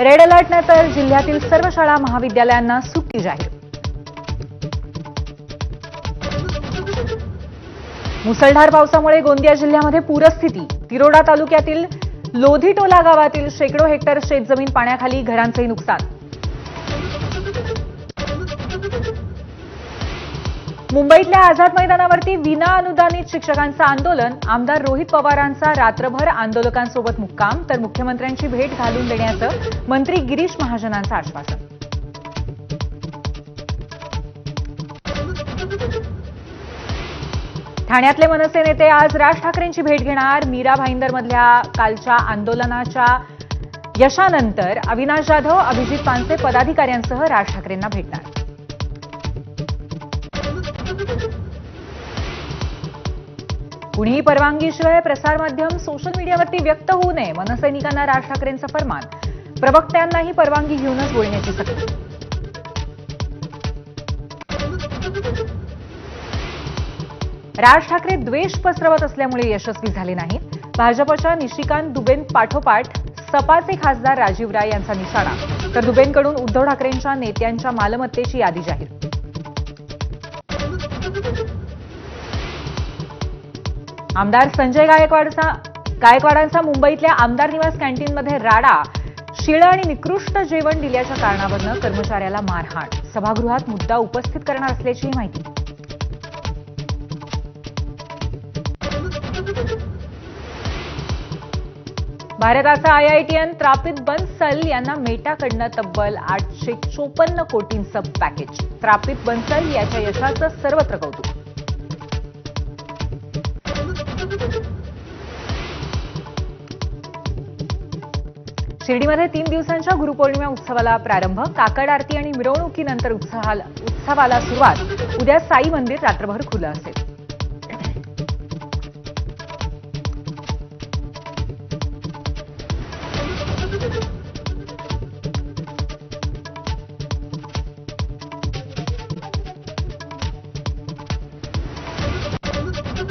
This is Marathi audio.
रेड अलर्टनंतर जिल्ह्यातील सर्व शाळा महाविद्यालयांना सुट्टी जाहीर. मुसळधार पावसामुळे गोंदिया जिल्ह्यामध्ये पूरस्थिती. तिरोडा तालुक्यातील लोधीटोला गावातील शेकडो हेक्टर शेतजमीन पाण्याखाली घरांचंही नुकसान. मुंबईतल्या आझाद मैदानावरती विना अनुदानित शिक्षकांचं आंदोलन आमदार रोहित पवारांचा रात्रभर आंदोलकांसोबत मुक्काम तर मुख्यमंत्र्यांची भेट घालून देण्याचं मंत्री गिरीश महाजनांचं आश्वासन. ठाण्यातले मनसे नेते आज राज ठाकरेंची भेट घेणार. मीरा भाईंदरमधल्या कालच्या आंदोलनाच्या यशानंतर अविनाश जाधव अभिजित पानसे पदाधिकाऱ्यांसह राज ठाकरेंना भेटणार. कुणीही परवानगीशिवाय प्रसारमाध्यम सोशल मीडियावरती व्यक्त होऊ नये मनसैनिकांना राज ठाकरेंचं फरमान. प्रवक्त्यांनाही परवानगी घेऊनच बोलण्याची सक्ती. राज ठाकरे द्वेष पसरवत असल्यामुळे यशस्वी झाले नाहीत. भाजपच्या निशिकांत दुबेन पाठोपाठ सपाचे खासदार राजीव राय यांचा निशाणा. तर दुबेंकडून उद्धव ठाकरेंच्या नेत्यांच्या मालमत्तेची यादी जाहीर. आमदार संजय गायकवाडचा गायकवाडांचा मुंबईतल्या आमदार निवास कॅन्टीनमध्ये राडा शिळं आणि निकृष्ट जेवण दिल्याच्या कारणावरनं कर्मचाऱ्याला मारहाण. सभागृहात मुद्दा उपस्थित करणार असल्याची माहिती. भारताचा आयआयटीएन त्रापित बन्सल यांना मेटाकडनं तब्बल आठशे चोपन्न कोटींचं पॅकेज. त्रापित बन्सल याच्या यशाचं सर्वत्र कौतुक. शिर्डीमध्ये तीन दिवसांच्या गुरुपौर्णिमा उत्सवाला प्रारंभ. काकड आरती आणि मिरवणुकीनंतर उत्सवाला सुरुवात. उद्या साई मंदिर रात्रभर खुलं असेल.